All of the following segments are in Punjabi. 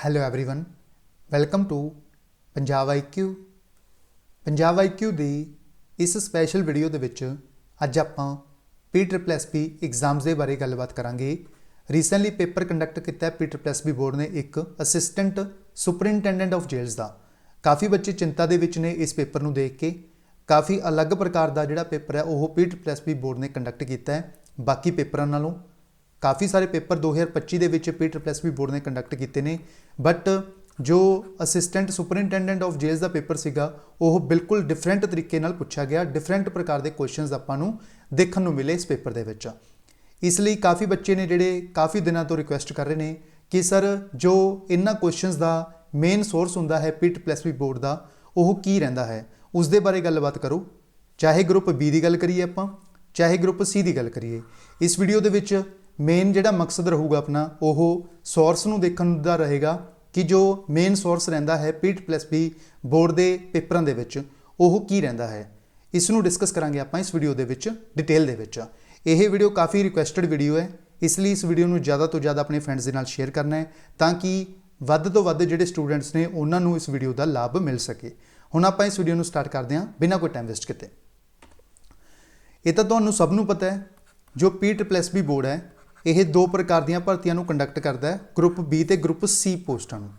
hello everyone welcome to Punjab IQ Punjab IQ ਦੀ ਇਸ ਸਪੈਸ਼ਲ ਵੀਡੀਓ ਦੇ ਵਿੱਚ ਅੱਜ ਆਪਾਂ ਪੀ ਐਗਜ਼ਾਮਸ ਦੇ ਬਾਰੇ ਗੱਲਬਾਤ ਕਰਾਂਗੇ ਰੀਸੈਂਟਲੀ ਪੇਪਰ ਕੰਡਕਟ ਕੀਤਾ ਹੈ ਪੀ ਬੋਰਡ ਨੇ ਇੱਕ ਅਸਿਸਟੈਂਟ ਸੁਪਰਿੰਟੈਂਡੈਂਟ ਆਫ ਜੇਲਸ ਦਾ ਕਾਫੀ ਬੱਚੇ ਚਿੰਤਾ ਦੇ ਵਿੱਚ ਨੇ ਇਸ ਪੇਪਰ ਨੂੰ ਦੇਖ ਕੇ ਕਾਫੀ ਅਲੱਗ ਪ੍ਰਕਾਰ ਦਾ ਜਿਹੜਾ ਪੇਪਰ ਹੈ ਉਹ ਪੀ ਬੋਰਡ ਨੇ ਕੰਡਕਟ ਕੀਤਾ ਹੈ ਬਾਕੀ ਪੇਪਰਾਂ ਨਾਲੋਂ ਕਾਫੀ ਸਾਰੇ ਪੇਪਰ 2025 ਦੇ ਵਿੱਚ ਪੀ ਬੋਰਡ ਨੇ ਕੰਡਕਟ ਕੀਤੇ ਨੇ ਬਟ ਜੋ ਅਸਿਸਟੈਂਟ ਸੁਪਰਿੰਟੈਂਡੈਂਟ ਆਫ ਜੇਲਸ ਦਾ ਪੇਪਰ ਸੀਗਾ, ਉਹ ਬਿਲਕੁਲ ਡਿਫਰੈਂਟ ਤਰੀਕੇ ਨਾਲ ਪੁੱਛਿਆ ਗਿਆ ਡਿਫਰੈਂਟ ਪ੍ਰਕਾਰ ਦੇ ਕੁਐਸਚਨਸ ਆਪਾਂ ਨੂੰ ਦੇਖਣ ਨੂੰ ਮਿਲੇ ਇਸ ਪੇਪਰ ਦੇ ਵਿੱਚ। ਇਸ ਲਈ ਕਾਫੀ ਬੱਚੇ ਨੇ ਜਿਹੜੇ ਕਾਫੀ ਦਿਨਾਂ ਤੋਂ ਰਿਕੁਐਸਟ ਕਰ ਰਹੇ ਨੇ ਕਿ ਸਰ ਜੋ ਇਹਨਾਂ ਕੁਐਸਚਨਸ ਦਾ ਮੇਨ ਸੋਰਸ ਹੁੰਦਾ ਹੈ ਪੀ ਬੋਰਡ ਦਾ, ਉਹ ਕੀ ਰਹਿੰਦਾ ਹੈ? ਉਸ ਦੇ ਬਾਰੇ ਗੱਲਬਾਤ ਕਰੋ। ਚਾਹੇ ਗਰੁੱਪ ਬੀ ਦੀ ਗੱਲ ਕਰੀਏ ਆਪਾਂ, ਚਾਹੇ ਗਰੁੱਪ ਸੀ ਦੀ ਗੱਲ ਕਰੀਏ। ਇਸ ਵੀਡੀਓ ਦੇ ਵਿੱਚ ਮੇਨ ਜਿਹੜਾ ਮਕਸਦ ਰਹੂਗਾ ਆਪਣਾ, ਉਹ ਸੋਰਸ ਨੂੰ ਦੇਖਣ ਦਾ ਰਹੇਗਾ ਕਿ ਜੋ ਮੇਨ ਸੋਰਸ ਰਹਿੰਦਾ ਹੈ ਪੀਟ ਪਲੈੱਸ ਬੀ ਬੋਰਡ ਦੇ ਪੇਪਰਾਂ ਦੇ ਵਿੱਚ, ਉਹ ਕੀ ਰਹਿੰਦਾ ਹੈ। ਇਸ ਨੂੰ ਡਿਸਕਸ ਕਰਾਂਗੇ ਆਪਾਂ ਇਸ ਵੀਡੀਓ ਦੇ ਵਿੱਚ ਡਿਟੇਲ ਦੇ ਵਿੱਚ। ਇਹ ਵੀਡੀਓ ਕਾਫੀ ਰਿਕੁਐਸਟਡ ਵੀਡੀਓ ਹੈ, ਇਸ ਲਈ ਇਸ ਵੀਡੀਓ ਨੂੰ ਜ਼ਿਆਦਾ ਤੋਂ ਜ਼ਿਆਦਾ ਆਪਣੇ ਫਰੈਂਡਸ ਦੇ ਨਾਲ ਸ਼ੇਅਰ ਕਰਨਾ ਹੈ, ਤਾਂ ਕਿ ਵੱਧ ਤੋਂ ਵੱਧ ਜਿਹੜੇ ਸਟੂਡੈਂਟਸ ਨੇ, ਉਹਨਾਂ ਨੂੰ ਇਸ ਵੀਡੀਓ ਦਾ ਲਾਭ ਮਿਲ ਸਕੇ। ਹੁਣ ਆਪਾਂ ਇਸ ਵੀਡੀਓ ਨੂੰ ਸਟਾਰਟ ਕਰਦੇ ਹਾਂ, ਬਿਨਾਂ ਕੋਈ ਟਾਈਮ ਵੇਸਟ ਕੀਤੇ। ਇਹ ਤਾਂ ਤੁਹਾਨੂੰ ਸਭ ਨੂੰ ਪਤਾ ਹੈ, ਜੋ ਪੀ ਬੋਰਡ ਹੈ ਇਹ ਦੋ ਪ੍ਰਕਾਰ ਦੀਆਂ ਭਰਤੀਆਂ ਨੂੰ ਕੰਡਕਟ ਕਰਦਾ ਹੈ ਗਰੁੱਪ ਬੀ ਤੇ ਗਰੁੱਪ ਸੀ ਪੋਸਟਾਂ ਨੂੰ।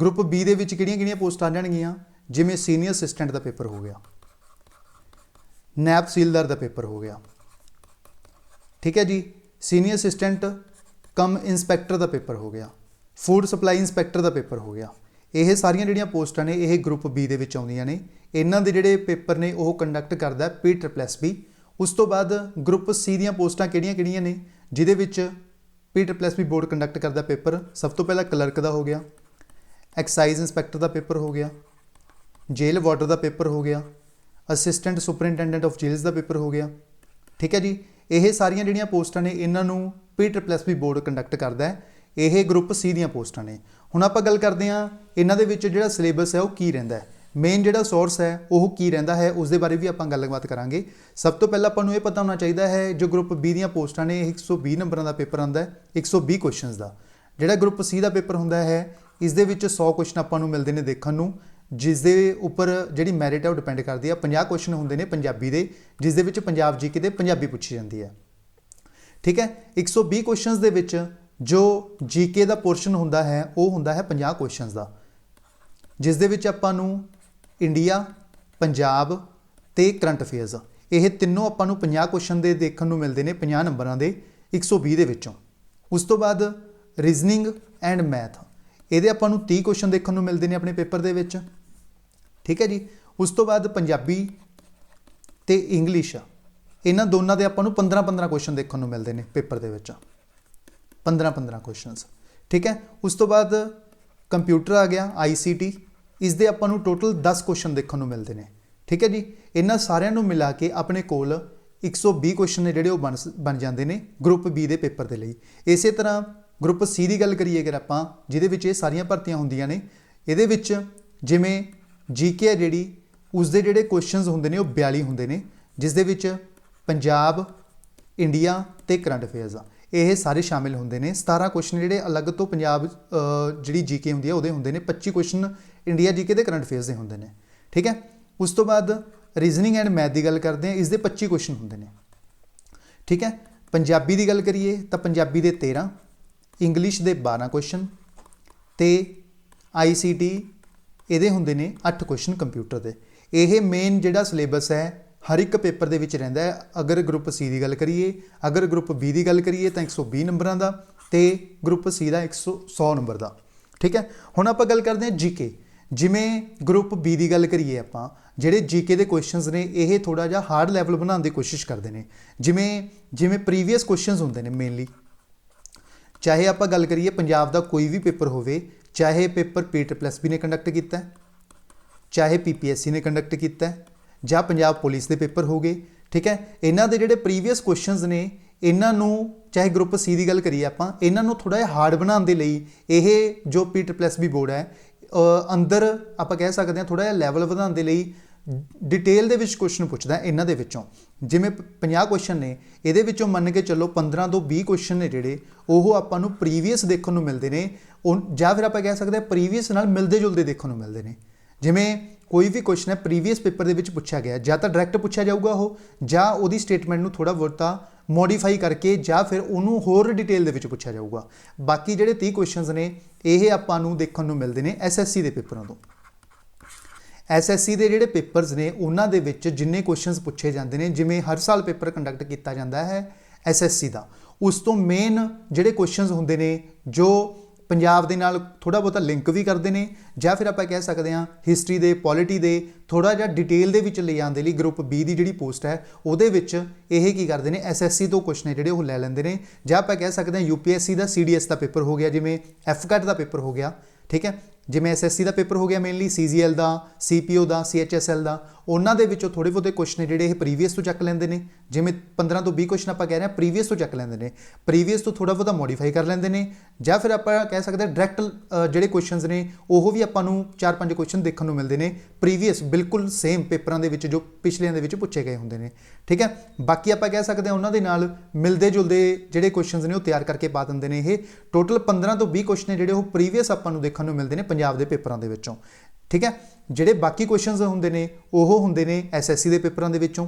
ਗਰੁੱਪ ਬੀ ਦੇ ਵਿੱਚ ਕਿਹੜੀਆਂ-ਕਿਹੜੀਆਂ ਪੋਸਟਾਂ ਆ ਜਾਣਗੀਆਂ? ਜਿਵੇਂ ਸੀਨੀਅਰ ਅਸਿਸਟੈਂਟ ਦਾ ਪੇਪਰ ਹੋ ਗਿਆ। ਨੈਬ ਸੀਲਦਾਰ ਦਾ ਪੇਪਰ ਹੋ ਗਿਆ। ਠੀਕ ਹੈ ਜੀ? ਸੀਨੀਅਰ ਅਸਿਸਟੈਂਟ ਕਮ ਇਨਸਪੈਕਟਰ ਦਾ ਪੇਪਰ ਹੋ ਗਿਆ। ਫੂਡ ਸਪਲਾਈ ਇਨਸਪੈਕਟਰ ਦਾ ਪੇਪਰ ਹੋ ਗਿਆ। ਇਹ ਸਾਰੀਆਂ ਜਿਹੜੀਆਂ ਪੋਸਟਾਂ ਨੇ, ਇਹ ਗਰੁੱਪ ਬੀ ਦੇ ਵਿੱਚ ਆਉਂਦੀਆਂ ਨੇ। ਇਹਨਾਂ ਦੇ ਜਿਹੜੇ ਪੇਪਰ ਨੇ, ਉਹ ਕੰਡਕਟ ਕਰਦਾ ਪੀ ਬੀ ਉਸ ਤੋਂ ਬਾਅਦ ਗਰੁੱਪ ਸੀ ਦੀਆਂ ਪੋਸਟਾਂ ਕਿਹੜੀਆਂ-ਕਿਹੜੀਆਂ ਨੇ? ਜਿਹਦੇ ਵਿੱਚ ਪੀ ਬੋਰਡ ਕੰਡਕਟ ਕਰਦਾ ਪੇਪਰ, ਸਭ ਤੋਂ ਪਹਿਲਾਂ ਕਲਰਕ ਦਾ ਹੋ ਗਿਆ ਐਕਸਾਈਜ਼ ਇੰਸਪੈਕਟਰ ਦਾ ਪੇਪਰ ਹੋ ਗਿਆ ਜੇਲ੍ਹ ਵਾਰਡਰ ਦਾ ਪੇਪਰ ਹੋ ਗਿਆ ਅਸਿਸਟੈਂਟ ਸੁਪਰਿੰਟੈਂਡੈਂਟ ਆਫ ਜੇਲਸ ਦਾ ਪੇਪਰ ਹੋ ਗਿਆ। ਠੀਕ ਹੈ ਜੀ? ਇਹ ਸਾਰੀਆਂ ਜਿਹੜੀਆਂ ਪੋਸਟਾਂ ਨੇ, ਇਹਨਾਂ ਨੂੰ ਪੀ ਬੋਰਡ ਕੰਡਕਟ ਕਰਦਾ ਹੈ। ਇਹ ਗਰੁੱਪ ਸੀ ਦੀਆਂ ਪੋਸਟਾਂ ਨੇ। ਹੁਣ ਆਪਾਂ ਗੱਲ ਕਰਦੇ ਹਾਂ, ਇਹਨਾਂ ਦੇ ਵਿੱਚ ਜਿਹੜਾ ਸਿਲੇਬਸ ਹੈ, ਉਹ ਕੀ ਰਹਿੰਦਾ ਹੈ? ਮੇਨ ਜਿਹੜਾ ਸੋਰਸ ਹੈ, ਉਹ ਕੀ ਰਹਿੰਦਾ ਹੈ ਉਸ ਦੇ ਬਾਰੇ ਵੀ ਆਪਾਂ ਗੱਲਬਾਤ ਕਰਾਂਗੇ। ਸਭ ਤੋਂ ਪਹਿਲਾਂ ਆਪਾਂ ਨੂੰ ਇਹ ਪਤਾ ਹੋਣਾ ਚਾਹੀਦਾ ਹੈ, ਜੋ ਗਰੁੱਪ ਬੀ ਦੀਆਂ ਪੋਸਟਾਂ ਨੇ, ਇਹ 120 ਨੰਬਰਾਂ ਦਾ ਪੇਪਰ ਆਉਂਦਾ ਹੈ 120 ਕੁਐਸਚਨਸ ਦਾ। ਜਿਹੜਾ ਗਰੁੱਪ ਸੀ ਦਾ ਪੇਪਰ ਹੁੰਦਾ ਹੈ, ਇਸ ਦੇ ਵਿੱਚ 100 ਕੁਐਸਚਨ ਆਪਾਂ ਨੂੰ ਮਿਲਦੇ ਨੇ ਦੇਖਣ ਨੂੰ, ਜਿਸ ਦੇ ਉੱਪਰ ਜਿਹੜੀ ਮੈਰਿਟ ਹੈ, ਉਹ ਡਿਪੈਂਡ ਕਰਦੀ ਹੈ। 50 ਕੁਐਸਚਨ ਹੁੰਦੇ ਨੇ ਪੰਜਾਬੀ ਦੇ, ਜਿਸ ਦੇ ਵਿੱਚ ਪੰਜਾਬ ਜੀਕੇ ਦੇ ਪੰਜਾਬੀ ਪੁੱਛੀ ਜਾਂਦੀ ਹੈ। ਠੀਕ ਹੈ? 120 ਕੁਐਸਚਨਸ ਦੇ ਵਿੱਚ ਜੋ ਜੀਕੇ ਦਾ ਪੋਰਸ਼ਨ ਹੁੰਦਾ ਹੈ, ਉਹ ਹੁੰਦਾ ਹੈ 50 ਕੁਐਸਚਨਸ ਦਾ। ਜਿਸ ਦੇ ਵਿੱਚ ਆਪਾਂ ਨੂੰ ਇੰਡੀਆ, ਪੰਜਾਬ ਤੇ ਕਰੰਟ ਅਫੇਅਰਸ। ਇਹ ਤਿੰਨੋਂ ਆਪਾਂ ਨੂੰ 50 ਕੁਐਸਚਨ ਦੇ ਦੇਖਣ ਨੂੰ ਮਿਲਦੇ ਨੇ 50 ਨੰਬਰਾਂ ਦੇ 120 ਦੇ ਵਿੱਚੋਂ। ਉਸ ਤੋਂ ਬਾਅਦ ਰੀਜ਼ਨਿੰਗ ਐਂਡ ਮੈਥ ਇਹਦੇ ਆਪਾਂ ਨੂੰ 30 ਕੁਐਸਚਨ ਦੇਖਣ ਨੂੰ ਮਿਲਦੇ ਨੇ ਆਪਣੇ ਪੇਪਰ ਦੇ ਵਿੱਚ। ਠੀਕ ਹੈ ਜੀ? ਉਸ ਤੋਂ ਬਾਅਦ ਪੰਜਾਬੀ ਤੇ ਇੰਗਲਿਸ਼ ਇਹਨਾਂ ਦੋਨਾਂ ਦੇ ਆਪਾਂ ਨੂੰ 15 15 ਕੁਐਸਚਨ ਦੇਖਣ ਨੂੰ ਮਿਲਦੇ ਨੇ ਪੇਪਰ ਦੇ ਵਿੱਚ। 15 15 ਕੁਐਸਚਨਸ ਠੀਕ ਹੈ? ਉਸ ਤੋਂ ਬਾਅਦ ਕੰਪਿਊਟਰ ਆ ਗਿਆ ਆਈਸੀਟੀ ਇਸ ਦੇ ਆਪਾਂ ਨੂੰ ਟੋਟਲ 10 ਕੁਐਸਚਨ ਦੇਖਣ ਨੂੰ ਮਿਲਦੇ ਨੇ। ਠੀਕ ਹੈ ਜੀ? ਇਹਨਾਂ ਸਾਰਿਆਂ ਨੂੰ ਮਿਲਾ ਕੇ ਆਪਣੇ ਕੋਲ 120 ਕੁਐਸਚਨ ਨੇ ਜਿਹੜੇ ਉਹ ਬਣ ਬਣ ਜਾਂਦੇ ਨੇ ਗਰੁੱਪ ਬੀ ਦੇ ਪੇਪਰ ਦੇ ਲਈ। ਇਸੇ ਤਰ੍ਹਾਂ ਗਰੁੱਪ ਸੀ ਦੀ ਗੱਲ ਕਰੀਏ ਅਗਰ ਆਪਾਂ ਜਿਹਦੇ ਵਿੱਚ ਇਹ ਸਾਰੀਆਂ ਭਰਤੀਆਂ ਹੁੰਦੀਆਂ ਨੇ ਇਹਦੇ ਵਿੱਚ ਜਿਵੇਂ ਜੀਕੇ ਹੈ ਜਿਹੜੀ ਉਸ ਦੇ ਜਿਹੜੇ ਕੁਐਸਚਨਸ ਹੁੰਦੇ ਨੇ ਉਹ 42 ਹੁੰਦੇ ਨੇ ਜਿਸ ਦੇ ਵਿੱਚ ਪੰਜਾਬ ਇੰਡੀਆ ਤੇ ਕਰੰਟ ਅਫੇਅਰਸ ਆ। ਇਹ ਸਾਰੇ ਸ਼ਾਮਿਲ ਹੁੰਦੇ ਨੇ। 17 ਕੁਐਸਚਨ ਜਿਹੜੇ ਅਲੱਗ ਤੋਂ ਪੰਜਾਬ ਅ, ਜਿਹੜੀ ਜੀਕੇ ਹੁੰਦੀ ਹੈ ਉਹਦੇ ਹੁੰਦੇ ਨੇ। 25 ਕੁਐਸਚਨ ਇੰਡੀਆ ਜੀਕੇ ਦੇ ਕਰੰਟ ਅਫੇਅਰਸ ਦੇ ਹੁੰਦੇ ਨੇ, ਠੀਕ ਹੈ? ਉਸ ਤੋਂ ਬਾਅਦ ਰੀਜ਼ਨਿੰਗ ਐਂਡ ਮੈਥ ਦੀ ਗੱਲ ਕਰਦੇ ਹਾਂ, ਇਸ ਦੇ 25 ਕੁਐਸਚਨ ਹੁੰਦੇ ਨੇ, ਠੀਕ ਹੈ? ਪੰਜਾਬੀ ਦੀ ਗੱਲ ਕਰੀਏ ਤਾਂ ਪੰਜਾਬੀ ਦੇ 13 ਇੰਗਲਿਸ਼ ਦੇ 12 ਕੁਐਸਚਨ ਤੇ ਆਈਸੀਟੀ ਇਹਦੇ ਹੁੰਦੇ ਨੇ 8 ਕੁਐਸਚਨ ਕੰਪਿਊਟਰ ਦੇ। ਇਹ ਮੇਨ ਜਿਹੜਾ ਸਿਲੇਬਸ ਹੈ, ਹਰ ਇੱਕ ਪੇਪਰ ਦੇ ਵਿੱਚ ਰਹਿੰਦਾ ਹੈ। ਅਗਰ ਗਰੁੱਪ ਸੀ ਦੀ ਗੱਲ ਕਰੀਏ, ਅਗਰ ਗਰੁੱਪ ਬੀ ਦੀ ਗੱਲ ਕਰੀਏ ਤਾਂ 120 ਨੰਬਰਾਂ ਦਾ ਤੇ ਗਰੁੱਪ ਸੀ ਦਾ 100 100 ਨੰਬਰ ਦਾ, ਠੀਕ ਹੈ? ਹੁਣ ਆਪਾਂ ਗੱਲ ਕਰਦੇ ਹਾਂ ਜੀਕੇ ਜਿਵੇਂ ਗਰੁੱਪ ਬੀ ਦੀ ਗੱਲ ਕਰੀਏ ਆਪਾਂ, ਜਿਹੜੇ ਜੀਕੇ ਦੇ ਕੁਐਸਚਨਸ ਨੇ, ਇਹ ਥੋੜਾ ਜਿਹਾ ਹਾਰਡ ਲੈਵਲ ਬਣਾਉਣ ਦੀ ਕੋਸ਼ਿਸ਼ ਕਰਦੇ ਨੇ। ਜਿਵੇਂ ਜਿਵੇਂ ਪ੍ਰੀਵੀਅਸ ਕੁਐਸਚਨਸ ਹੁੰਦੇ ਨੇ ਮੇਨਲੀ ਚਾਹੇ ਆਪਾਂ ਗੱਲ ਕਰੀਏ ਪੰਜਾਬ ਦਾ ਕੋਈ ਵੀ ਪੇਪਰ ਹੋਵੇ, ਚਾਹੇ ਪੇਪਰ ਪੀ ਨੇ ਕੰਡਕਟ ਕੀਤਾ ਹੈ ਚਾਹੇ ਪੀਪੀਐਸਸੀ ਨੇ ਕੰਡਕਟ ਕੀਤਾ, ਜਾਂ ਪੰਜਾਬ ਪੁਲਿਸ ਦੇ ਪੇਪਰ ਹੋਗੇ ਠੀਕ ਹੈ? ਇਹਨਾਂ ਦੇ ਜਿਹੜੇ ਪ੍ਰੀਵੀਅਸ ਕੁਐਸਚਨਸ ਨੇ, ਇਹਨਾਂ ਨੂੰ, ਚਾਹੇ ਗਰੁੱਪ ਸੀ ਦੀ ਗੱਲ ਕਰੀਏ ਆਪਾਂ, ਇਹਨਾਂ ਨੂੰ ਥੋੜਾ ਜਿਹਾ ਹਾਰਡ ਬਣਾਉਣ ਦੇ ਲਈ ਇਹ ਜੋ ਪੀ ਬੀ ਬੋਰਡ ਹੈ ਅੰਦਰ ਆਪਾਂ ਕਹਿ ਸਕਦੇ ਹਾਂ ਥੋੜਾ ਜਿਹਾ ਲੈਵਲ ਵਧਾਉਣ ਦੇ ਲਈ ਡਿਟੇਲ ਦੇ ਵਿੱਚ ਕੁਐਸਚਨ ਪੁੱਛਦਾ ਇਹਨਾਂ ਦੇ ਵਿੱਚੋਂ। ਜਿਵੇਂ ਪ- 50 ਕੁਐਸਚਨ ਨੇ, ਇਹਦੇ ਵਿੱਚੋਂ ਮੰਨ ਕੇ ਚੱਲੋ 15 ਤੋਂ 20 ਕੁਐਸਚਨ ਨੇ ਜਿਹੜੇ, ਉਹ ਆਪਾਂ ਨੂੰ ਪ੍ਰੀਵੀਅਸ ਦੇਖਣ ਨੂੰ ਮਿਲਦੇ ਨੇ। ਉਹ, ਜਾਂ ਫਿਰ ਆਪਾਂ ਕਹਿ ਸਕਦੇ ਹਾਂ ਪ੍ਰੀਵੀਅਸ ਨਾਲ ਮਿਲਦੇ ਜੁਲਦੇ ਦੇਖਣ ਨੂੰ ਮਿਲਦੇ ਨੇ। ਜਿਵੇਂ ਕੋਈ ਵੀ ਕੁਐਸਚਨ ਹੈ ਪ੍ਰੀਵੀਅਸ ਪੇਪਰ ਦੇ ਵਿੱਚ ਪੁੱਛਿਆ ਗਿਆ, ਜਾਂ ਤਾਂ ਡਾਇਰੈਕਟ ਪੁੱਛਿਆ ਜਾਊਗਾ ਉਹ, ਜਾਂ ਉਹਦੀ ਸਟੇਟਮੈਂਟ ਨੂੰ ਥੋੜਾ ਬਹੁਤਾ ਮੋਡੀਫਾਈ ਕਰਕੇ ਜਾਂ ਫਿਰ ਉਹਨੂੰ ਹੋਰ ਡਿਟੇਲ ਦੇ ਵਿੱਚ ਪੁੱਛਿਆ ਜਾਊਗਾ। ਬਾਕੀ ਜਿਹੜੇ 30 ਕੁਐਸਚਨਸ ਨੇ, ਇਹ ਆਪਾਂ ਨੂੰ ਦੇਖਣ ਨੂੰ ਮਿਲਦੇ ਨੇ ਐਸਐਸਸੀ ਦੇ ਪੇਪਰਾਂ ਤੋਂ। ਐਸਐਸਸੀ ਦੇ ਜਿਹੜੇ ਪੇਪਰਸ ਨੇ, ਉਹਨਾਂ ਦੇ ਵਿੱਚ ਜਿੰਨੇ ਕੁਐਸਚਨਸ ਪੁੱਛੇ ਜਾਂਦੇ ਨੇ, ਜਿਵੇਂ ਹਰ ਸਾਲ ਪੇਪਰ ਕੰਡਕਟ ਕੀਤਾ ਜਾਂਦਾ ਹੈ ਐਸਐਸਸੀ ਦਾ, ਉਸ ਤੋਂ ਮੇਨ ਜਿਹੜੇ ਕੁਐਸਚਨਸ ਹੁੰਦੇ ਨੇ, ਜੋ ਪੰਜਾਬ ਦੇ ਨਾਲ ਥੋੜਾ ਬਹੁਤਾ ਲਿੰਕ ਵੀ ਕਰਦੇ ਨੇ, ਜਾਂ ਫਿਰ ਆਪਾਂ ਕਹਿ ਸਕਦੇ ਹਾਂ ਹਿਸਟਰੀ ਦੇ ਪੋਲਿਟੀ ਦੇ ਥੋੜਾ ਜਿਹਾ ਡਿਟੇਲ ਦੇ ਵਿੱਚ ਲੈ ਜਾਣ ਦੇ ਲਈ ਗਰੁੱਪ ਬੀ ਦੀ ਜਿਹੜੀ ਪੋਸਟ ਹੈ, ਉਹਦੇ ਵਿੱਚ ਇਹ ਕੀ ਕਰਦੇ ਨੇ ਐਸਐਸਸੀ ਤੋਂ ਕੁਐਸਚਨ ਜਿਹੜੇ ਉਹ ਲੈ ਲੈਂਦੇ ਨੇ, ਜਾਂ ਆਪਾਂ ਕਹਿ ਸਕਦੇ ਹਾਂ ਯੂਪੀਐਸਸੀ ਦਾ ਸੀਡੀਐਸ ਦਾ ਪੇਪਰ ਹੋ ਗਿਆ, ਜਿਵੇਂ ਐਫਕੈਟ ਦਾ ਪੇਪਰ ਹੋ ਗਿਆ, ਠੀਕ ਹੈ? ਜਿਵੇਂ ਐਸਐਸਸੀ ਦਾ ਪੇਪਰ ਹੋ ਗਿਆ ਮੇਨਲੀ ਸੀਜੀਐਲ ਦਾ ਸੀਪੀਓ ਦਾ ਸੀਐਚਐਸਐਲ ਦਾ ਉਹਨਾਂ ਦੇ ਵਿੱਚੋਂ ਥੋੜੇ ਬਹੁਤੇ ਕੁਐਸਚਨ ਜਿਹੜੇ ਇਹ ਪ੍ਰੀਵੀਅਸ ਤੋਂ ਚੱਕ ਲੈਂਦੇ ਨੇ। ਜਿਵੇਂ 15 ਤੋਂ 20 ਕੁਐਸਚਨ ਆਪਾਂ ਕਹਿ ਰਹੇ ਹਾਂ ਪ੍ਰੀਵੀਅਸ ਤੋਂ ਚੱਕ ਲੈਂਦੇ ਨੇ। ਪ੍ਰੀਵੀਅਸ ਤੋਂ ਥੋੜਾ ਬਹੁਤਾ ਮੋਡੀਫਾਈ ਕਰ ਲੈਂਦੇ ਨੇ ਜਾਂ ਫਿਰ ਆਪਾਂ ਕਹਿ ਸਕਦੇ ਹਾਂ ਡਾਇਰੈਕਟ ਜਿਹੜੇ ਕੁਐਸਚਨਸ ਨੇ, ਉਹ ਵੀ ਆਪਾਂ ਨੂੰ 4-5 ਕੁਐਸਚਨ ਦੇਖਣ ਨੂੰ ਮਿਲਦੇ ਨੇ। ਪ੍ਰੀਵੀਅਸ ਬਿਲਕੁਲ ਸੇਮ ਪੇਪਰਾਂ ਦੇ ਵਿੱਚ ਜੋ ਪਿਛਲਿਆਂ ਦੇ ਵਿੱਚ ਪੁੱਛੇ ਗਏ ਹੁੰਦੇ ਨੇ। ਠੀਕ ਹੈ? ਬਾਕੀ ਆਪਾਂ ਕਹਿ ਸਕਦੇ ਹਾਂ ਉਹਨਾਂ ਦੇ ਨਾਲ ਮਿਲਦੇ ਜੁਲਦੇ ਜਿਹੜੇ ਕੁਐਸਚਨਸ ਨੇ ਉਹ ਤਿਆਰ ਕਰਕੇ ਪਾ ਦਿੰਦੇ ਨੇ ਇਹ। ਟੋਟਲ 15 ਤੋਂ 20 ਕੁਐਸਚਨ ਨੇ ਜਿਹੜੇ ਉਹ ਪ੍ਰੀਵੀਅਸ ਆਪਾਂ ਨੂੰ ਦੇਖਣ ਨੂੰ ਮਿਲਦੇ ਨੇ ਪੰਜਾਬ ਦੇ ਪੇਪਰਾਂ ਦੇ ਵਿੱਚੋਂ। ਠੀਕ ਹੈ? ਜਿਹੜੇ ਬਾਕੀ ਕੁਐਸਚਨਸ ਹੁੰਦੇ ਨੇ, ਉਹ ਹੁੰਦੇ ਨੇ ਐਸਐਸਸੀ ਦੇ ਪੇਪਰਾਂ ਦੇ ਵਿੱਚੋਂ।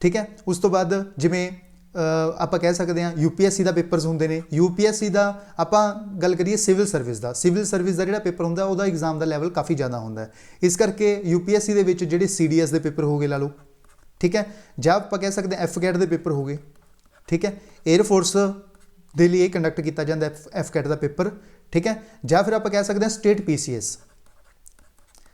ਠੀਕ ਹੈ? ਉਸ ਤੋਂ ਬਾਅਦ ਜਿਵੇਂ ਆਪਾਂ ਕਹਿ ਸਕਦੇ ਹਾਂ ਯੂਪੀਐਸਸੀ ਦਾ ਪੇਪਰਸ ਹੁੰਦੇ ਨੇ। ਯੂਪੀਐਸਸੀ ਦਾ ਆਪਾਂ ਗੱਲ ਕਰੀਏ ਸਿਵਲ ਸਰਵਿਸ ਦਾ। ਸਿਵਲ ਸਰਵਿਸ ਦਾ ਜਿਹੜਾ ਪੇਪਰ ਹੁੰਦਾ, ਉਹਦਾ ਐਗਜ਼ਾਮ ਦਾ ਲੈਵਲ ਕਾਫੀ ਜ਼ਿਆਦਾ ਹੁੰਦਾ ਹੈ। ਇਸ ਕਰਕੇ ਯੂਪੀਐਸਸੀ ਦੇ ਵਿੱਚ ਜਿਹੜੇ ਸੀਡੀਐਸ ਦੇ ਪੇਪਰ ਹੋਗੇ ਲਾ ਲਓ। ਠੀਕ ਹੈ? ਜਾਂ ਆਪਾਂ ਕਹਿ ਸਕਦੇ ਹਾਂ ਐਫਕੈਟ ਦੇ ਪੇਪਰ ਹੋਗੇ। ਠੀਕ ਹੈ? 에ਅਰ ਫੋਰਸ ਦੇ ਲਈ ਇਹ ਕੰਡਕਟ ਕੀਤਾ ਜਾਂਦਾ ਹੈ ਐਫਕੈਟ ਦਾ ਪੇਪਰ ਠੀਕ ਹੈ? ਜਾਂ ਫਿਰ ਆਪਾਂ ਕਹਿ ਸਕਦੇ ਹਾਂ ਸਟੇਟ ਪੀਸੀਐਸ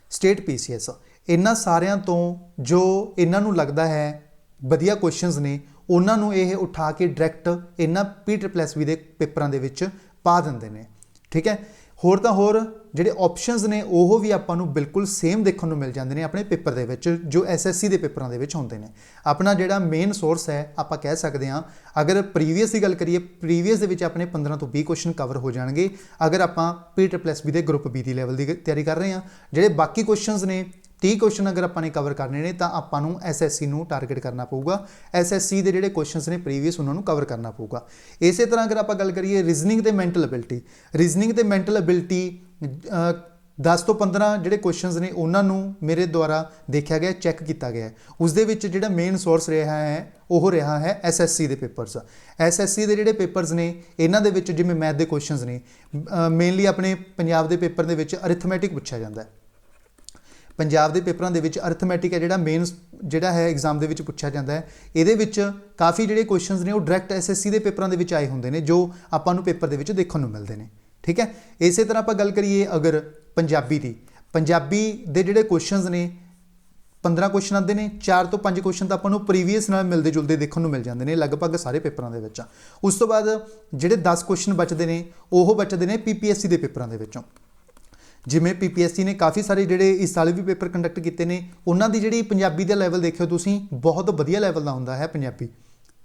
ਸਟੇਟ ਪੀਸੀਐਸ ਇਹਨਾਂ ਸਾਰਿਆਂ ਤੋਂ ਜੋ ਇਹਨਾਂ ਨੂੰ ਲੱਗਦਾ ਹੈ ਵਧੀਆ ਕੁਐਸਚਨਸ ਨੇ, ਉਹਨਾਂ ਨੂੰ ਇਹ ਉਠਾ ਕੇ ਡਾਇਰੈਕਟ ਇਹਨਾਂ ਪੀ ਵੀ ਦੇ ਪੇਪਰਾਂ ਦੇ ਵਿੱਚ ਪਾ ਦਿੰਦੇ ਨੇ। ਠੀਕ ਹੈ? ਹੋਰ ਤਾਂ ਹੋਰ ਜਿਹੜੇ ਆਪਸ਼ਨਸ ਨੇ, ਉਹ ਵੀ ਆਪਾਂ ਨੂੰ ਬਿਲਕੁਲ ਸੇਮ ਦੇਖਣ ਨੂੰ ਮਿਲ ਜਾਂਦੇ ਨੇ ਆਪਣੇ ਪੇਪਰ ਦੇ ਵਿੱਚ, ਜੋ ਐਸਐਸਸੀ ਦੇ ਪੇਪਰਾਂ ਦੇ ਵਿੱਚ ਹੁੰਦੇ ਨੇ। ਆਪਣਾ ਜਿਹੜਾ ਮੇਨ ਸੋਰਸ ਹੈ, ਆਪਾਂ ਕਹਿ ਸਕਦੇ ਹਾਂ, ਅਗਰ ਪ੍ਰੀਵੀਅਸ ਦੀ ਗੱਲ ਕਰੀਏ ਪ੍ਰੀਵੀਅਸ ਦੇ ਵਿੱਚ ਆਪਣੇ 15 ਤੋਂ 20 ਕੁਐਸਚਨ ਕਵਰ ਹੋ ਜਾਣਗੇ। ਅਗਰ ਆਪਾਂ ਪੀ ਦੇ ਗਰੁੱਪ ਬੀ ਦੀ ਲੈਵਲ ਦੀ ਤਿਆਰੀ ਕਰ ਰਹੇ ਹਾਂ, ਜਿਹੜੇ ਬਾਕੀ ਕੁਐਸਚਨਸ ਨੇ 30 ਕੁਐਸਚਨ ਅਗਰ ਆਪਾਂ ਨੇ ਕਵਰ ਕਰਨੇ ਨੇ, ਤਾਂ ਆਪਾਂ ਨੂੰ ਐਸਐਸਸੀ ਨੂੰ ਟਾਰਗੇਟ ਕਰਨਾ ਪਊਗਾ। ਐਸਐਸਸੀ ਦੇ ਜਿਹੜੇ ਕੁਐਸਚਨਸ ਨੇ ਪ੍ਰੀਵੀਅਸ ਉਹਨਾਂ ਨੂੰ ਕਵਰ ਕਰਨਾ ਪਊਗਾ। ਇਸੇ ਤਰ੍ਹਾਂ ਅਗਰ ਆਪਾਂ ਗੱਲ ਕਰੀਏ ਰੀਜ਼ਨਿੰਗ ਤੇ ਮੈਂਟਲ ਐਬਿਲਿਟੀ ਰੀਜ਼ਨਿੰਗ ਤੇ ਮੈਂਟਲ ਅਬਿਲਿਟੀ 10 ਤੋਂ 15 ਜਿਹੜੇ ਕੁਐਸਚਨਸ ਨੇ ਉਹਨਾਂ ਨੂੰ ਮੇਰੇ ਦੁਆਰਾ ਦੇਖਿਆ ਗਿਆ ਚੈੱਕ ਕੀਤਾ ਗਿਆ ਉਸ ਦੇ ਵਿੱਚ ਜਿਹੜਾ ਮੇਨ ਸੋਰਸ ਰਿਹਾ ਹੈ, ਉਹ ਰਿਹਾ ਹੈ ਐਸਐਸਸੀ ਦੇ ਪੇਪਰਸ ਐਸਐਸਸੀ ਦੇ ਜਿਹੜੇ ਪੇਪਰਸ ਨੇ, ਇਹਨਾਂ ਦੇ ਵਿੱਚ ਜਿਵੇਂ ਮੈਥ ਦੇ ਕੁਐਸਚਨਸ ਨੇ ਮੇਨਲੀ ਆਪਣੇ ਪੰਜਾਬ ਦੇ ਪੇਪਰ ਦੇ ਵਿੱਚ ਅਰਿਥਮੈਟਿਕ ਪੁੱਛਿਆ ਜਾਂਦਾ ਹੈ। ਪੰਜਾਬ ਦੇ ਪੇਪਰਾਂ ਦੇ ਵਿੱਚ ਅਰਥਮੈਟਿਕ ਹੈ ਜਿਹੜਾ ਮੇਨ ਜਿਹੜਾ ਹੈ ਐਗਜ਼ਾਮ ਦੇ ਵਿੱਚ ਪੁੱਛਿਆ ਜਾਂਦਾ ਹੈ। ਇਹਦੇ ਵਿੱਚ ਕਾਫੀ ਜਿਹੜੇ ਕੁਐਸਚਨਸ ਨੇ ਉਹ ਡਾਇਰੈਕਟ ਐਸਐਸਸੀ ਦੇ ਪੇਪਰਾਂ ਦੇ ਵਿੱਚ ਆਏ ਹੁੰਦੇ ਨੇ, ਜੋ ਆਪਾਂ ਨੂੰ ਪੇਪਰ ਦੇ ਵਿੱਚ ਦੇਖਣ ਨੂੰ ਮਿਲਦੇ ਨੇ। ਠੀਕ ਹੈ? ਇਸੇ ਤਰ੍ਹਾਂ ਆਪਾਂ ਗੱਲ ਕਰੀਏ ਅਗਰ ਪੰਜਾਬੀ ਦੀ। ਪੰਜਾਬੀ ਦੇ ਜਿਹੜੇ ਕੁਐਸਚਨਸ ਨੇ 15 ਕੁਐਸਚਨ ਆਉਂਦੇ ਨੇ 4 ਤੋਂ 5 ਕੁਐਸਚਨ ਤਾਂ ਆਪਾਂ ਨੂੰ ਪ੍ਰੀਵੀਅਸ ਨਾਲ ਮਿਲਦੇ ਜੁਲਦੇ ਦੇਖਣ ਨੂੰ ਮਿਲ ਜਾਂਦੇ ਨੇ ਲਗਭਗ ਸਾਰੇ ਪੇਪਰਾਂ ਦੇ ਵਿੱਚ। ਉਸ ਤੋਂ ਬਾਅਦ ਜਿਹੜੇ 10 ਕੁਐਸਚਨ ਬਚਦੇ ਨੇ, ਉਹ ਬਚਦੇ ਨੇ ਪੀਪੀਐਸਸੀ ਦੇ ਪੇਪਰਾਂ ਦੇ ਵਿੱਚੋਂ। ਜਿਵੇਂ ਪੀਪੀਐਸਸੀ ਨੇ ਕਾਫੀ ਸਾਰੇ ਜਿਹੜੇ ਇਸ ਸਾਲ ਵੀ ਪੇਪਰ ਕੰਡਕਟ ਕੀਤੇ ਨੇ, ਉਹਨਾਂ ਦੀ ਜਿਹੜੀ ਪੰਜਾਬੀ ਦਾ ਲੈਵਲ ਦੇਖਿਓ ਤੁਸੀਂ, ਬਹੁਤ ਵਧੀਆ ਲੈਵਲ ਦਾ ਹੁੰਦਾ ਹੈ ਪੰਜਾਬੀ,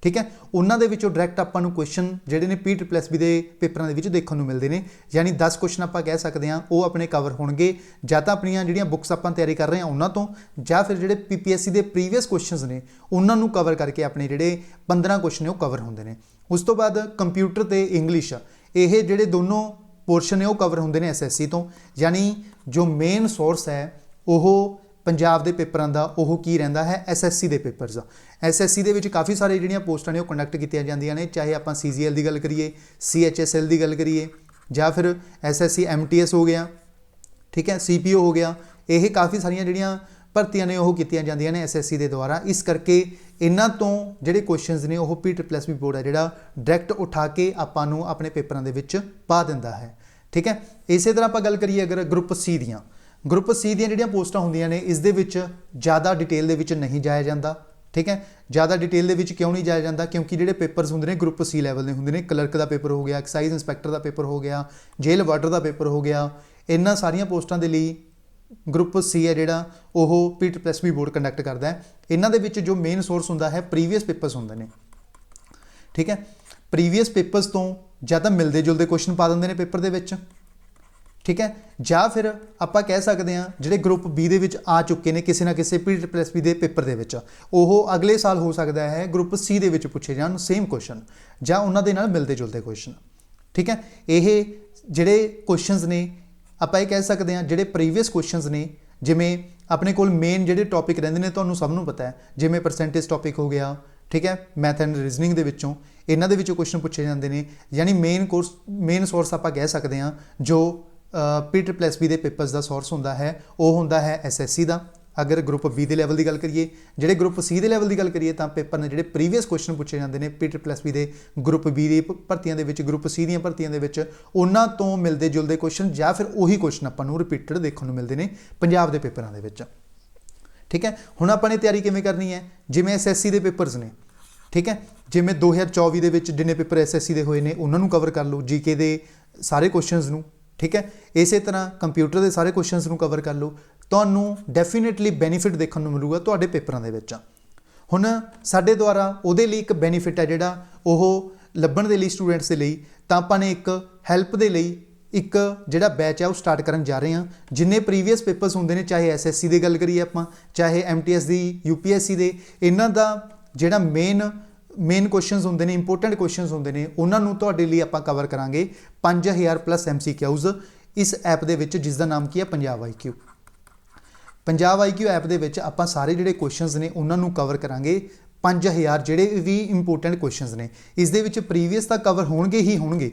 ਠੀਕ ਹੈ? ਉਹਨਾਂ ਦੇ ਵਿੱਚੋਂ ਡਾਇਰੈਕਟ ਆਪਾਂ ਨੂੰ ਕੁਐਸਚਨ ਜਿਹੜੇ ਨੇ ਪੀ ਟ੍ਰਿਪਲ ਬੀ ਦੇ ਪੇਪਰਾਂ ਦੇ ਵਿੱਚ ਦੇਖਣ ਨੂੰ ਮਿਲਦੇ ਨੇ, ਯਾਨੀ 10 ਕੁਐਸਚਨ ਆਪਾਂ ਕਹਿ ਸਕਦੇ ਹਾਂ, ਉਹ ਆਪਣੇ ਕਵਰ ਹੋਣਗੇ, ਜਾਂ ਤਾਂ ਆਪਣੀਆਂ ਜਿਹੜੀਆਂ ਬੁੱਕਸ ਆਪਾਂ ਤਿਆਰੀ ਕਰ ਰਹੇ ਹਾਂ ਉਹਨਾਂ ਤੋਂ, ਜਾਂ ਫਿਰ ਜਿਹੜੇ ਪੀਪੀਐਸਸੀ ਦੇ ਪ੍ਰੀਵੀਅਸ ਕੁਐਸਚਨਸ ਨੇ, ਉਹਨਾਂ ਨੂੰ ਕਵਰ ਕਰਕੇ ਆਪਣੇ ਜਿਹੜੇ 15 ਕੁਐਸਚਨ ਨੇ ਉਹ ਕਵਰ ਹੁੰਦੇ ਨੇ। ਉਸ ਤੋਂ ਬਾਅਦ ਕੰਪਿਊਟਰ ਤੇ ਇੰਗਲਿਸ਼ ਇਹ ਜਿਹੜੇ ਦੋਨੋਂ ਪੋਰਸ਼ਨ ਨੇ ਉਹ ਕਵਰ ਹੁੰਦੇ ਨੇ ਐਸਐਸਸੀ ਤੋਂ। ਯਾਨੀ ਜੋ ਮੇਨ ਸੋਰਸ ਹੈ, ਉਹ ਪੰਜਾਬ ਦੇ ਪੇਪਰਾਂ ਦਾ, ਉਹ ਕੀ ਰਹਿੰਦਾ ਹੈ? ਐਸਐਸਸੀ ਦੇ ਪੇਪਰਸ ਦਾ ਐਸਐਸਸੀ ਦੇ ਵਿੱਚ ਕਾਫੀ ਸਾਰੇ ਜਿਹੜੀਆਂ ਪੋਸਟਾਂ ਨੇ ਉਹ ਕੰਡਕਟ ਕੀਤੀਆਂ ਜਾਂਦੀਆਂ ਨੇ, ਚਾਹੇ ਆਪਾਂ ਸੀਜੀਐਲ ਦੀ ਗੱਲ ਕਰੀਏ ਸੀਐਚਐਸਐਲ ਦੀ ਗੱਲ ਕਰੀਏ, ਜਾਂ ਫਿਰ ਐਸਐਸਸੀ ਐਮਟੀਐਸ ਹੋ ਗਿਆ, ਠੀਕ ਹੈ ਸੀਪੀਓ ਹੋ ਗਿਆ, ਇਹ ਕਾਫੀ ਸਾਰੀਆਂ ਜਿਹੜੀਆਂ ਭਰਤੀਆਂ ਨੇ ਉਹ ਕੀਤੀਆਂ ਜਾਂਦੀਆਂ ਨੇ ਐਸਐਸਸੀ ਦੇ ਦੁਆਰਾ। ਇਸ ਕਰਕੇ ਇਹਨਾਂ ਤੋਂ ਜਿਹੜੇ ਕੁਐਸਚਨਸ ਨੇ ਉਹ ਪੀ ਵੀ ਬੋਰਡ ਹੈ, ਜਿਹੜਾ ਡਾਇਰੈਕਟ ਉਠਾ ਕੇ ਆਪਾਂ ਨੂੰ ਆਪਣੇ ਪੇਪਰਾਂ ਦੇ ਵਿੱਚ ਪਾ ਦਿੰਦਾ ਹੈ। ਠੀਕ ਹੈ? ਇਸੇ ਤਰ੍ਹਾਂ ਆਪਾਂ ਗੱਲ ਕਰੀਏ ਅਗਰ ਗਰੁੱਪ ਸੀ ਦੀਆਂ। ਗਰੁੱਪ ਸੀ ਦੀਆਂ ਜਿਹੜੀਆਂ ਪੋਸਟਾਂ ਹੁੰਦੀਆਂ ਨੇ, ਇਸ ਦੇ ਵਿੱਚ ਜ਼ਿਆਦਾ ਡਿਟੇਲ ਦੇ ਵਿੱਚ ਨਹੀਂ ਜਾਇਆ ਜਾਂਦਾ। ਠੀਕ ਹੈ? ਜ਼ਿਆਦਾ ਡਿਟੇਲ ਦੇ ਵਿੱਚ ਕਿਉਂ ਨਹੀਂ ਜਾਇਆ ਜਾਂਦਾ? ਕਿਉਂਕਿ ਜਿਹੜੇ ਪੇਪਰਸ ਹੁੰਦੇ ਨੇ ਗਰੁੱਪ ਸੀ ਲੈਵਲ ਦੇ ਹੁੰਦੇ ਨੇ ਕਲਰਕ ਦਾ ਪੇਪਰ ਹੋ ਗਿਆ ਐਕਸਾਈਜ਼ ਇੰਸਪੈਕਟਰ ਦਾ ਪੇਪਰ ਹੋ ਗਿਆ ਜੇਲ੍ਹ ਵਾਰਡਰ ਦਾ ਪੇਪਰ ਹੋ ਗਿਆ, ਇਹਨਾਂ ਸਾਰੀਆਂ ਪੋਸਟਾਂ ਦੇ ਲਈ ਗਰੁੱਪ ਸੀ ਹੈ ਜਿਹੜਾ, ਉਹ ਪੀਟ ਪਲੱਸ ਵੀ ਬੋਰਡ ਕੰਡਕਟ ਕਰਦਾ ਹੈ। ਇਹਨਾਂ ਦੇ ਵਿੱਚ ਜੋ ਮੇਨ ਸੋਰਸ ਹੁੰਦਾ ਹੈ ਪ੍ਰੀਵੀਅਸ ਪੇਪਰਸ ਹੁੰਦੇ ਨੇ। ਠੀਕ ਹੈ? ਪ੍ਰੀਵੀਅਸ ਪੇਪਰਸ ਤੋਂ ਜਾਂ ਤਾਂ ਮਿਲਦੇ ਜੁਲਦੇ ਕੁਐਸਚਨ ਪਾ ਦਿੰਦੇ ਨੇ ਪੇਪਰ ਦੇ ਵਿੱਚ। ਠੀਕ ਹੈ? ਜਾਂ ਫਿਰ ਆਪਾਂ ਕਹਿ ਸਕਦੇ ਹਾਂ, ਜਿਹੜੇ ਗਰੁੱਪ ਬੀ ਦੇ ਵਿੱਚ ਆ ਚੁੱਕੇ ਨੇ ਕਿਸੇ ਨਾ ਕਿਸੇ ਪੀਟ ਪਲੱਸ ਬੀ ਦੇ ਪੇਪਰ ਦੇ ਵਿੱਚ। ਉਹ ਅਗਲੇ ਸਾਲ ਹੋ ਸਕਦਾ ਹੈ ਗਰੁੱਪ ਸੀ ਦੇ ਵਿੱਚ ਪੁੱਛੇ ਜਾਣ ਸੇਮ ਕੁਐਸਚਨ ਜਾਂ ਉਹਨਾਂ ਦੇ ਨਾਲ ਮਿਲਦੇ ਜੁਲਦੇ ਕੁਐਸਚਨ ਠੀਕ ਹੈ? ਇਹ ਜਿਹੜੇ ਕੁਐਸਚਨਸ ਨੇ ਆਪਾਂ ਇਹ ਕਹਿ ਸਕਦੇ ਹਾਂ ਜਿਹੜੇ ਪ੍ਰੀਵੀਅਸ ਕੁਐਸਚਨਸ ਨੇ, ਜਿਵੇਂ ਆਪਣੇ ਕੋਲ ਮੇਨ ਜਿਹੜੇ ਟੌਪਿਕ ਰਹਿੰਦੇ ਨੇ ਤੁਹਾਨੂੰ ਸਭ ਨੂੰ ਪਤਾ ਹੈ, ਜਿਵੇਂ ਪਰਸੈਂਟੇਜ ਟੌਪਿਕ ਹੋ ਗਿਆ, ਠੀਕ ਹੈ ਮੈਥ ਐਂਡ ਰੀਜ਼ਨਿੰਗ ਦੇ ਵਿੱਚੋਂ, ਇਹਨਾਂ ਦੇ ਵਿੱਚੋਂ ਕੁਐਸਚਨ ਪੁੱਛੇ ਜਾਂਦੇ ਨੇ, ਯਾਨੀ ਮੇਨ ਕੋਰਸ ਮੇਨ ਸੋਰਸ ਆਪਾਂ ਕਹਿ ਸਕਦੇ ਹਾਂ ਜੋ ਪੀਟਰ ਪਲੱਸ ਬੀ ਦੇ ਪੇਪਰਸ ਦਾ ਸੋਰਸ ਹੁੰਦਾ ਹੈ, ਉਹ ਹੁੰਦਾ ਹੈ ਐਸਐਸਸੀ ਦਾ ਅਗਰ ਗਰੁੱਪ ਬੀ ਦੇ ਲੈਵਲ ਦੀ ਗੱਲ ਕਰੀਏ, ਜਿਹੜੇ ਗਰੁੱਪ ਸੀ ਦੇ ਲੈਵਲ ਦੀ ਗੱਲ ਕਰੀਏ, ਤਾਂ ਪੇਪਰ ਨੇ ਜਿਹੜੇ ਪ੍ਰੀਵੀਅਸ ਕੁਐਸਚਨ ਪੁੱਛੇ ਜਾਂਦੇ ਨੇ ਪੀਟਰ ਪਲੱਸ ਬੀ ਦੇ ਗਰੁੱਪ ਬੀ ਦੀ ਭਰਤੀਆਂ ਦੇ ਵਿੱਚ ਗਰੁੱਪ ਸੀ ਦੀਆਂ ਭਰਤੀਆਂ ਦੇ ਵਿੱਚ, ਉਹਨਾਂ ਤੋਂ ਮਿਲਦੇ ਜੁਲਦੇ ਕੁਐਸਚਨ ਜਾਂ ਫਿਰ ਉਹੀ ਕੁਐਸਚਨ ਆਪਾਂ ਨੂੰ ਰਿਪੀਟਡ ਦੇਖਣ ਨੂੰ ਮਿਲਦੇ ਨੇ ਪੰਜਾਬ ਦੇ ਪੇਪਰਾਂ ਦੇ ਵਿੱਚ। ਠੀਕ ਹੈ? ਹੁਣ ਆਪਾਂ ਨੇ ਤਿਆਰੀ ਕਿਵੇਂ ਕਰਨੀ ਹੈ? ਜਿਵੇਂ ਐਸਐਸਸੀ ਦੇ ਪੇਪਰਸ ਨੇ, ਠੀਕ ਹੈ? ਜਿਵੇਂ 2024 ਦੇ ਵਿੱਚ ਜਿੰਨੇ ਪੇਪਰ ਐਸਐਸਸੀ ਦੇ ਹੋਏ ਨੇ, ਉਹਨਾਂ ਨੂੰ ਕਵਰ ਕਰ ਲਓ ਜੀਕੇ ਦੇ ਸਾਰੇ ਕੁਐਸਚਨਸ ਨੂੰ, ਠੀਕ ਹੈ? ਇਸੇ ਤਰ੍ਹਾਂ ਕੰਪਿਊਟਰ ਦੇ ਸਾਰੇ ਕੁਐਸਚਨਸ ਨੂੰ ਕਵਰ ਕਰ ਲਓ ਤੁਹਾਨੂੰ ਡੈਫੀਨਿਟਲੀ ਬੈਨੀਫਿਟ ਦੇਖਣ ਨੂੰ ਮਿਲੂਗਾ ਤੁਹਾਡੇ ਪੇਪਰਾਂ ਦੇ ਵਿੱਚ। ਹੁਣ ਸਾਡੇ ਦੁਆਰਾ ਉਹਦੇ ਲਈ ਇੱਕ ਬੈਨੀਫਿਟ ਹੈ ਜਿਹੜਾ, ਉਹ ਲੱਭਣ ਦੇ ਲਈ ਸਟੂਡੈਂਟਸ ਦੇ ਲਈ, ਤਾਂ ਆਪਾਂ ਨੇ ਇੱਕ ਹੈਲਪ ਦੇ ਲਈ ਇੱਕ ਜਿਹੜਾ ਬੈਚ ਹੈ ਉਹ ਸਟਾਰਟ ਕਰਨ ਜਾ ਰਹੇ ਹਾਂ। ਜਿੰਨੇ ਪ੍ਰੀਵੀਅਸ ਪੇਪਰਸ ਹੁੰਦੇ ਨੇ, ਚਾਹੇ ਐਸਐਸਸੀ ਦੀ ਗੱਲ ਕਰੀਏ ਆਪਾਂ, ਚਾਹੇ ਐਮਟੀਐਸ ਦੀ ਯੂਪੀਐਸਸੀ ਦੇ, ਇਹਨਾਂ ਦਾ ਜਿਹੜਾ ਮੇਨ ਮੇਨ ਕੁਐਸਚਨਸ ਹੁੰਦੇ ਨੇ ਇੰਪੋਰਟੈਂਟ ਕੁਐਸਚਨਸ ਹੁੰਦੇ ਨੇ, ਉਹਨਾਂ ਨੂੰ ਤੁਹਾਡੇ ਲਈ ਆਪਾਂ ਕਵਰ ਕਰਾਂਗੇ। 5000 ਪਲੱਸ ਐਮਸੀਕਿਊਜ਼ ਇਸ ਐਪ ਦੇ ਵਿੱਚ ਜਿਸ ਦਾ ਨਾਮ ਕੀ ਹੈ? Punjab IQ Punjab IQ app ਦੇ ਵਿੱਚ ਆਪਾਂ ਸਾਰੇ ਜਿਹੜੇ ਕੁਐਸਚਨਸ ਨੇ ਉਹਨਾਂ ਨੂੰ ਕਵਰ ਕਰਾਂਗੇ। 5000 ਜਿਹੜੇ ਵੀ ਇੰਪੋਰਟੈਂਟ ਕੁਐਸਚਨਸ ਨੇ, ਇਸ ਦੇ ਵਿੱਚ ਪ੍ਰੀਵੀਅਸ ਤਾਂ ਕਵਰ ਹੋਣਗੇ ਹੀ ਹੋਣਗੇ।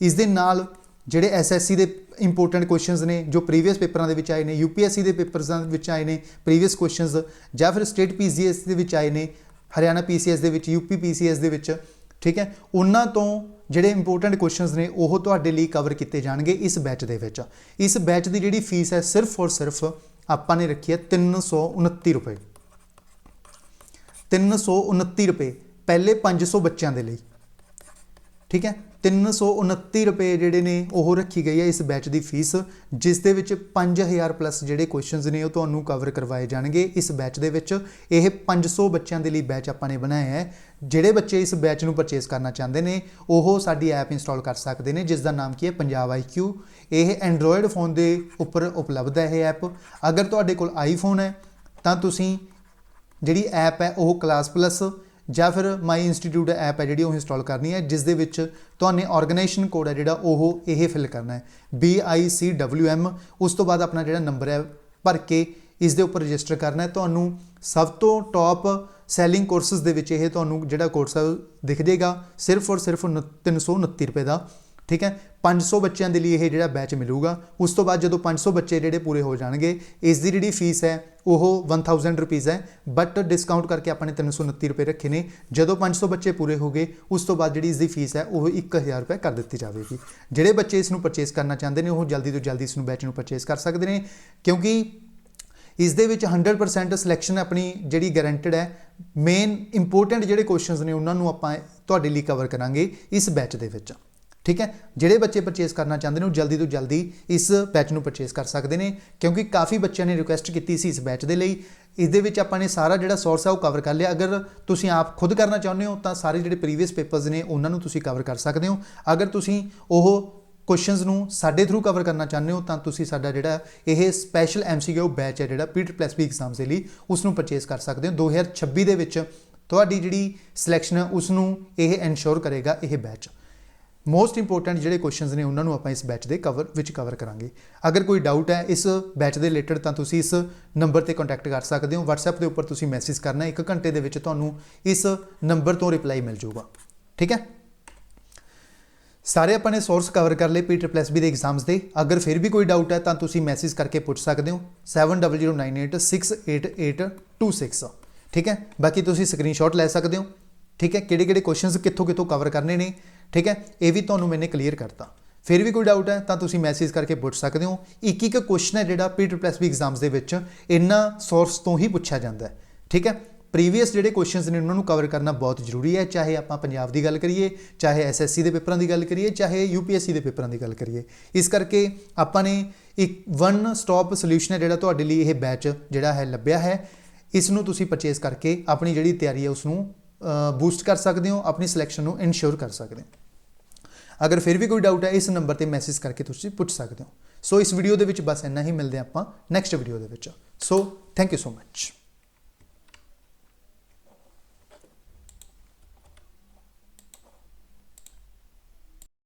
ਇਸ ਦੇ ਨਾਲ ਜਿਹੜੇ ਐਸਐਸਸੀ ਦੇ ਇੰਪੋਰਟੈਂਟ ਕੁਐਸਚਨਸ ਨੇ, ਜੋ ਪ੍ਰੀਵੀਅਸ ਪੇਪਰਾਂ ਦੇ ਵਿੱਚ ਆਏ ਨੇ ਯੂਪੀਐਸਸੀ ਦੇ ਪੇਪਰਸ ਦੇ ਵਿੱਚ ਆਏ ਨੇ ਪ੍ਰੀਵੀਅਸ ਕੁਐਸਚਨਸ ਜਾਂ ਫਿਰ ਸਟੇਟ ਪੀਸੀਐਸ ਦੇ ਵਿੱਚ ਆਏ ਨੇ, ਹਰਿਆਣਾ ਪੀਸੀਐਸ ਦੇ ਵਿੱਚ ਯੂਪੀ ਪੀਸੀਐਸ ਦੇ ਵਿੱਚ, ਠੀਕ ਹੈ? ਉਹਨਾਂ ਤੋਂ ਜਿਹੜੇ ਇੰਪੋਰਟੈਂਟ ਕੁਐਸਚਨਸ ਨੇ, ਉਹ ਤੁਹਾਡੇ ਲਈ ਕਵਰ ਕੀਤੇ ਜਾਣਗੇ ਇਸ ਬੈਚ ਦੇ ਵਿੱਚ। ਇਸ ਬੈਚ ਦੀ ਜਿਹੜੀ ਫੀਸ ਹੈ ਸਿਰਫ ਔਰ ਸਿਰਫ ਆਪਾਂ ਨੇ ਰੱਖੀ ਹੈ 329 ਰੁਪਏ। 329 ਰੁਪਏ ਪਹਿਲੇ 500 ਬੱਚਿਆਂ ਦੇ ਲਈ। ਠੀਕ ਹੈ? 329 ਰੁਪਏ ਜਿਹੜੇ ਨੇ ਉਹ ਰੱਖੀ ਗਈ ਹੈ ਇਸ ਬੈਚ ਦੀ ਫੀਸ, ਜਿਸ ਦੇ ਵਿੱਚ 5000 ਪਲੱਸ ਜਿਹੜੇ ਕੁਐਸਚਨਸ ਨੇ ਉਹ ਤੁਹਾਨੂੰ ਕਵਰ ਕਰਵਾਏ ਜਾਣਗੇ। ਇਸ ਬੈਚ ਦੇ ਵਿੱਚ ਇਹ 500 ਬੱਚਿਆਂ ਦੇ ਲਈ ਬੈਚ ਆਪਾਂ ਨੇ ਬਣਾਇਆ ਹੈ। ਜਿਹੜੇ ਬੱਚੇ ਇਸ ਬੈਚ ਨੂੰ ਪਰਚੇਸ ਕਰਨਾ ਚਾਹੁੰਦੇ ਨੇ, ਉਹ ਸਾਡੀ ਐਪ ਇੰਸਟਾਲ ਕਰ ਸਕਦੇ ਨੇ ਜਿਸ ਦਾ ਨਾਮ ਕੀ ਹੈ? ਪੰਜਾਬ ਆਈਕਿਊ ਇਹ ਐਂਡਰੋਇਡ ਫੋਨ ਦੇ ਉੱਪਰ ਉਪਲਬਧ ਹੈ ਇਹ ਐਪ ਅਗਰ ਤੁਹਾਡੇ ਕੋਲ ਆਈਫੋਨ ਹੈ, ਤਾਂ ਤੁਸੀਂ ਜਿਹੜੀ ਐਪ ਹੈ ਉਹ ਕਲਾਸ ਪਲੱਸ ਜਾਂ ਫਿਰ ਮਾਈ ਇੰਸਟੀਟਿਊਟ ਐਪ ਹੈ ਜਿਹੜੀ ਉਹ ਇੰਸਟਾਲ ਕਰਨੀ ਹੈ, ਜਿਸ ਦੇ ਵਿੱਚ ਤੁਹਾਨੂੰ ਆਰਗੇਨਾਈਜੇਸ਼ਨ ਕੋਡ ਹੈ ਜਿਹੜਾ ਉਹ ਇਹ ਫਿਲ ਕਰਨਾ ਹੈ। B I C W M, ਉਸ ਤੋਂ ਬਾਅਦ ਆਪਣਾ ਜਿਹੜਾ ਨੰਬਰ ਹੈ ਭਰ ਕੇ ਇਸ ਦੇ ਉੱਪਰ ਰਜਿਸਟਰ ਕਰਨਾ ਹੈ। ਤੁਹਾਨੂੰ ਸਭ ਤੋਂ ਟੌਪ ਸੈਲਿੰਗ ਕੋਰਸਸ ਦੇ ਵਿੱਚ ਇਹ ਤੁਹਾਨੂੰ ਜਿਹੜਾ ਕੋਰਸ ਹੈ ਉਹ ਦਿਖ ਜਾਏਗਾ, ਸਿਰਫ ਔਰ ਸਿਰਫ ਉਨ- 329 ਰੁਪਏ ਦਾ। ਠੀਕ ਹੈ? 500 ਬੱਚਿਆਂ ਦੇ ਲਈ ਇਹ ਜਿਹੜਾ ਬੈਚ ਮਿਲੂਗਾ, ਉਸ ਤੋਂ ਬਾਅਦ ਜਦੋਂ 500 ਬੱਚੇ ਜਿਹੜੇ ਪੂਰੇ ਹੋ ਜਾਣਗੇ, ਇਸ ਦੀ ਜਿਹੜੀ ਫੀਸ ਹੈ, ਉਹ 1000 ਰੁਪੀਸ ਹੈ। ਬਟ ਡਿਸਕਾਊਂਟ ਕਰਕੇ ਆਪਾਂ ਨੇ 329 ਰੁਪਏ ਰੱਖੇ ਨੇ। ਜਦੋਂ 500 ਬੱਚੇ ਪੂਰੇ ਹੋ ਗਏ, ਉਸ ਤੋਂ ਬਾਅਦ ਜਿਹੜੀ ਇਸ ਦੀ ਫੀਸ ਹੈ, ਉਹ 1000 ਰੁਪਏ ਕਰ ਦਿੱਤੀ ਜਾਵੇਗੀ। ਜਿਹੜੇ ਬੱਚੇ ਇਸ ਨੂੰ ਪਰਚੇਸ ਕਰਨਾ ਚਾਹੁੰਦੇ ਨੇ, ਉਹ ਜਲਦੀ ਤੋਂ ਜਲਦੀ ਇਸ ਨੂੰ ਬੈਚ ਨੂੰ ਪਰਚੇਸ ਕਰ ਸਕਦੇ ਨੇ। ਕਿਉਂਕਿ ਇਸ ਦੇ ਵਿੱਚ 100% ਸਿਲੈਕਸ਼ਨ ਆਪਣੀ ਜਿਹੜੀ ਗਾਰੰਟਡ ਹੈ ਮੇਨ ਇੰਪੋਰਟੈਂਟ ਜਿਹੜੇ ਕੁਐਸਚਨਸ ਨੇ, ਉਹਨਾਂ ਨੂੰ ਆਪਾਂ ਤੁਹਾਡੇ ਲਈ ਕਵਰ ਕਰਾਂਗੇ ਇਸ ਬੈਚ ਦੇ ਵਿੱਚ। ਠੀਕ ਹੈ? ਜਿਹੜੇ ਬੱਚੇ ਪਰਚੇਸ ਕਰਨਾ ਚਾਹੁੰਦੇ ਨੇ, ਉਹ ਜਲਦੀ ਤੋਂ ਜਲਦੀ ਇਸ ਬੈਚ ਨੂੰ ਪਰਚੇਸ ਕਰ ਸਕਦੇ ਨੇ, ਕਿਉਂਕਿ ਕਾਫੀ ਬੱਚਿਆਂ ਨੇ ਰਿਕੁਐਸਟ ਕੀਤੀ ਸੀ ਇਸ ਬੈਚ ਦੇ ਲਈ। ਇਸ ਦੇ ਵਿੱਚ ਆਪਾਂ ਨੇ ਸਾਰਾ ਜਿਹੜਾ ਸੋਰਸ ਆ, ਉਹ ਕਵਰ ਕਰ ਲਿਆ। ਅਗਰ ਤੁਸੀਂ ਆਪ ਖੁਦ ਕਰਨਾ ਚਾਹੁੰਦੇ ਹੋ, ਤਾਂ ਸਾਰੇ ਜਿਹੜੇ ਪ੍ਰੀਵੀਅਸ ਪੇਪਰਸ ਨੇ, ਉਹਨਾਂ ਨੂੰ ਤੁਸੀਂ ਕਵਰ ਕਰ ਸਕਦੇ ਹੋ। ਅਗਰ ਤੁਸੀਂ ਉਹ ਕੁਐਸਚਨਸ ਨੂੰ ਸਾਡੇ ਥਰੂ ਕਵਰ ਕਰਨਾ ਚਾਹੁੰਦੇ ਹੋ, ਤਾਂ ਤੁਸੀਂ ਸਾਡਾ ਜਿਹੜਾ ਇਹ ਸਪੈਸ਼ਲ ਐਮਸੀਕਿਊ ਬੈਚ ਹੈ ਜਿਹੜਾ ਪੀਟਰ ਪਲੱਸ ਬੀ ਐਗਜ਼ਾਮਸ ਦੇ ਲਈ, ਉਸ ਨੂੰ ਪਰਚੇਸ ਕਰ ਸਕਦੇ ਹੋ। 2026 ਦੇ ਵਿੱਚ ਤੁਹਾਡੀ ਜਿਹੜੀ ਸਿਲੈਕਸ਼ਨ ਹੈ ਉਸ ਨੂੰ ਇਹ ਐਨਸ਼ੋਰ ਕਰੇਗਾ ਇਹ ਬੈਚ ਮੋਸਟ ਇੰਪੋਰਟੈਂਟ ਜਿਹੜੇ ਕੁਐਸਚਨਸ ਨੇ, ਉਹਨਾਂ ਨੂੰ ਆਪਾਂ ਇਸ ਬੈਚ ਦੇ ਕਵਰ ਵਿੱਚ ਕਵਰ ਕਰਾਂਗੇ। ਅਗਰ ਕੋਈ ਡਾਊਟ ਹੈ ਇਸ ਬੈਚ ਦੇ ਰਿਲੇਟਡ ਤਾਂ ਤੁਸੀਂ ਇਸ ਨੰਬਰ ਤੇ ਕੰਟੈਕਟ ਕਰ ਸਕਦੇ ਹੋ। WhatsApp ਦੇ ਉੱਪਰ ਤੁਸੀਂ ਮੈਸੇਜ ਕਰਨਾ ਹੈ 1 ਘੰਟੇ ਦੇ ਵਿੱਚ ਤੁਹਾਨੂੰ ਇਸ ਨੰਬਰ ਤੋਂ ਰਿਪਲਾਈ ਮਿਲ ਜਾਊਗਾ। ਠੀਕ ਹੈ? ਸਾਰੇ ਆਪਾਂ ਨੇ ਸੋਰਸ ਕਵਰ ਕਰ ਲਏ ਪੀਟਰ ਪਲੱਸ ਬੀ ਦੇ ਐਗਜ਼ਾਮਸ ਦੇ। ਅਗਰ ਫਿਰ ਵੀ ਕੋਈ ਡਾਊਟ ਹੈ, ਤਾਂ ਤੁਸੀਂ ਮੈਸੇਜ ਕਰਕੇ ਪੁੱਛ ਸਕਦੇ ਹੋ। 7098686826 ਠੀਕ ਹੈ? ਬਾਕੀ ਤੁਸੀਂ ਸਕਰੀਨਸ਼ਾਟ ਲੈ ਸਕਦੇ ਹੋ। ਠੀਕ ਹੈ? ਕਿਹੜੇ ਕਿਹੜੇ ਕੁਐਸਚਨਸ ਕਿੱਥੋਂ ਕਿੱਥੋਂ ਕਵਰ ਕਰਨੇ ਨੇ? ਠੀਕ ਹੈ? ਇਹ ਵੀ ਤੁਹਾਨੂੰ ਮੈਨੇ ਕਲੀਅਰ ਕਰਤਾ। ਫਿਰ ਵੀ ਕੋਈ ਡਾਊਟ ਹੈ, ਤਾਂ ਤੁਸੀਂ ਮੈਸੇਜ ਕਰਕੇ ਪੁੱਛ ਸਕਦੇ ਹੋ। ਇੱਕ ਇੱਕ ਕੁਐਸਚਨ ਹੈ ਜਿਹੜਾ ਪੀਟਰ ਪਲੱਸ ਬੀ ਐਗਜ਼ਾਮਸ ਦੇ ਵਿੱਚ ਇਹਨਾਂ ਸੋਰਸ ਤੋਂ ਹੀ ਪੁੱਛਿਆ ਜਾਂਦਾ ਹੈ। ਠੀਕ ਹੈ? ਪ੍ਰੀਵੀਅਸ ਜਿਹੜੇ ਕੁਐਸਚਨਸ ਨੇ ਉਹਨਾਂ ਨੂੰ ਕਵਰ ਕਰਨਾ ਬਹੁਤ ਜ਼ਰੂਰੀ ਹੈ। ਚਾਹੇ ਆਪਾਂ ਪੰਜਾਬ ਦੀ ਗੱਲ ਕਰੀਏ, ਚਾਹੇ ਐਸਐਸਸੀ ਦੇ ਪੇਪਰਾਂ ਦੀ ਗੱਲ ਕਰੀਏ, ਚਾਹੇ ਯੂਪੀਐਸਸੀ ਦੇ ਪੇਪਰਾਂ ਦੀ ਗੱਲ ਕਰੀਏ। ਇਸ ਕਰਕੇ ਆਪਾਂ ਨੇ ਇੱਕ ਵਨ ਸਟਾਪ ਸੋਲੂਸ਼ਨ ਹੈ ਜਿਹੜਾ ਤੁਹਾਡੇ ਲਈ ਇਹ ਬੈਚ ਜਿਹੜਾ ਹੈ ਲੱਭਿਆ ਹੈ। ਇਸ ਨੂੰ ਤੁਸੀਂ ਪਰਚੇਸ ਕਰਕੇ ਆਪਣੀ ਜਿਹੜੀ ਤਿਆਰੀ ਹੈ ਉਸ ਨੂੰ ਬੂਸਟ ਕਰ ਸਕਦੇ ਹੋ, ਆਪਣੀ ਸਿਲੈਕਸ਼ਨ ਨੂੰ ਇਨਸ਼ੋਰ ਕਰ ਸਕਦੇ ਹੋ। ਅਗਰ ਫਿਰ ਵੀ ਕੋਈ ਡਾਊਟ ਹੈ, ਇਸ ਨੰਬਰ ਤੇ ਮੈਸੇਜ ਕਰਕੇ ਤੁਸੀਂ ਪੁੱਛ ਸਕਦੇ ਹੋ। ਸੋ ਇਸ ਵੀਡੀਓ ਦੇ ਵਿੱਚ ਬਸ ਇੰਨਾ ਹੀ ਮਿਲਦੇ ਹਾਂ ਆਪਾਂ ਨੈਕਸਟ ਵੀਡੀਓ ਦੇ ਵਿੱਚ। So thank you so much